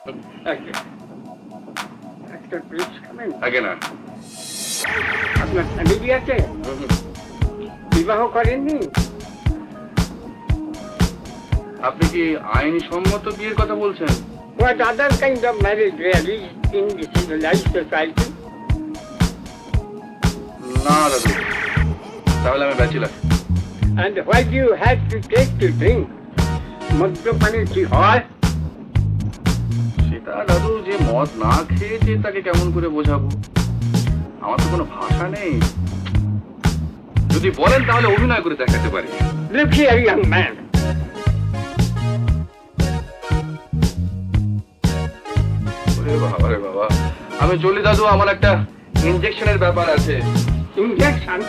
Okay. একটা please খাবেন আগে না আপনার ফ্যামিলি আছে বিবাহ করেননি আপনি কি আইনি সম্মত বিয়ের কথা বলছেন What other kind of marriage really in the civilized society? না দাদু তাহলে আমি bachelor And why do you have to take to drink? মদ্যপানে কি হয় সেটা দাদু যে মদ না খেয়েছে তাকে কেমন করে বোঝাবো? আমার তো কোনো ভাষা নেই। যদি বলেন তাহলে অভিনয় করে দেখাতে পারি। Look here, young man. ওরে বাবা রে বাবা। আমি চলি দাদু আমার একটা ইনজেকশনের ব্যাপার আছে। Injection?